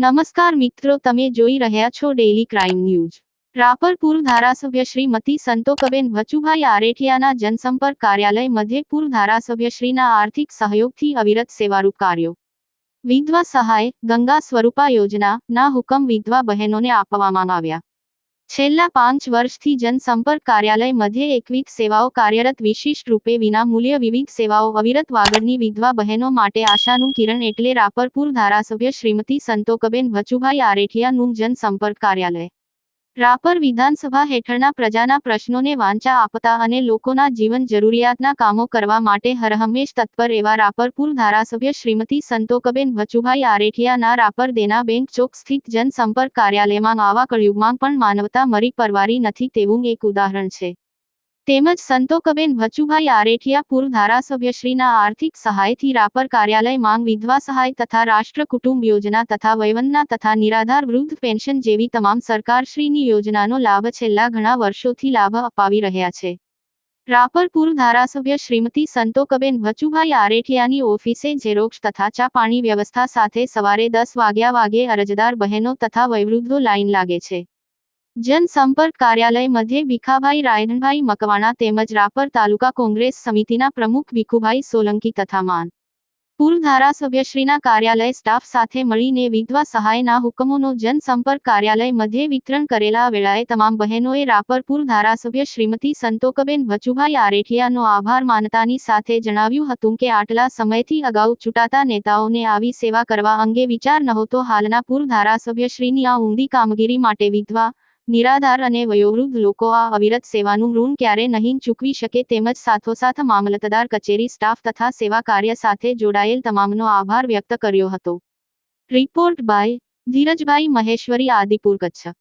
નમસ્કાર મિત્રો, તમે જોઈ રહ્યા છો ડેઇલી ક્રાઇમ ન્યૂઝ રાપરપુર ધારાસભ્ય શ્રીમતી સંતોકબેન ભચુભાઈ આરેઠિયાના જનસંપર્ક કાર્યાલય મધ્યપુર ધારાસભ્યશ્રીના આર્થિક સહયોગથી અવિરત સેવારૂપ કાર્યો. વિધવા સહાય, ગંગા સ્વરૂપા યોજના, ના હુકમ વિધવા બહેનોને આપવામાં આવ્યા. છેલ્લા પાંચ વર્ષથી જનસંપર્ક કાર્યાલય મધ્ય એકવિધ સેવાઓ કાર્યરત વિશિષ્ટ રૂપે વિના મૂલ્ય વિવિધ સેવાઓ અવિરત વાગડની વિધવા બહેનો માટે આશાનું કિરણ એટલે રાપરપુર ધારાસભ્ય શ્રીમતી સંતોકબેન ભચુભાઈ આરેઠિયાનું જનસંપર્ક કાર્યાલય. રાપર વિધાનસભા હેઠળના પ્રજાના પ્રશ્નોને વાંચા આપતા અને લોકોના જીવન જરૂરિયાતના કામો કરવા માટે હરહંમેશ તત્પર એવા રાપરપુર ધારાસભ્ય શ્રીમતી સંતોકબેન વચુભાઈ આરેઠિયાના રાપર દેના બેંક ચોક સ્થિત જનસંપર્ક કાર્યાલયમાં આવા કળયુગમાં પણ માનવતા મરી પરવારી નથી તેવું એક ઉદાહરણ છે. તેમજ સંતોકબેન ભચુભાઈ આરેઠિયા પૂર્વ ધારાસભ્યશ્રીના આર્થિક સહાયથી રાપર કાર્યાલય માંગ વિધવા સહાય તથા રાષ્ટ્ર કુટુંબ યોજના તથા વયવંદના તથા નિરાધાર વૃદ્ધ પેન્શન જેવી તમામ સરકારશ્રીની યોજનાનો લાભ છેલ્લા ઘણા વર્ષોથી લાભ અપાવી રહ્યા છે. રાપર પૂર્વ ધારાસભ્ય શ્રીમતી સંતોકબેન ભચુભાઈ આરેઠિયાની ઓફિસે ઝેરોક્ષ તથા ચા પાણી વ્યવસ્થા સાથે સવારે દસ વાગ્યા વાગે અરજદાર બહેનો તથા વયવૃદ્ધો લાઇન લાગે છે. જનસંપર્ક કાર્યાલય મધ્યે ભીખાભાઈ રાયનભાઈ મકવાણા તેમજ રાપર તાલુકા કોંગ્રેસ સમિતિના પ્રમુખ ભીખુભાઈ સોલંકી તથા માન. પૂર્વ ધારાસભ્યશ્રીના કાર્યાલય સ્ટાફ સાથે મળીને વિધવા સહાયના હુકમોનો જનસંપર્ક કાર્યાલય મધ્યે વિતરણ કરેલા વેળાએ તમામ બહેનોએ રાપર પૂર્વ ધારાસભ્ય શ્રીમતી સંતોકબેન ભચુભાઈ આરેઠિયાનો આભાર માનતાની સાથે જણાવ્યું હતું કે આટલા સમયથી અગાઉ ચૂંટાતા નેતાઓને આવી સેવા કરવા અંગે વિચાર નહોતો. હાલના પૂર્વ ધારાસભ્યશ્રીની આ ઉમદી કામગીરી માટે વિધવા નિરાધાર અને વયોવૃદ્ધ લોકો આ અવિરત સેવાનું ઋણ ક્યારે નહીં ચૂકવી શકે તેમજ સાથોસાથ મામલતદાર કચેરી સ્ટાફ તથા સેવા કાર્ય સાથે જોડાયેલ તમામનો આભાર વ્યક્ત કર્યો હતો. Report by Dhirajbhai Maheshwari Adipur Kutch.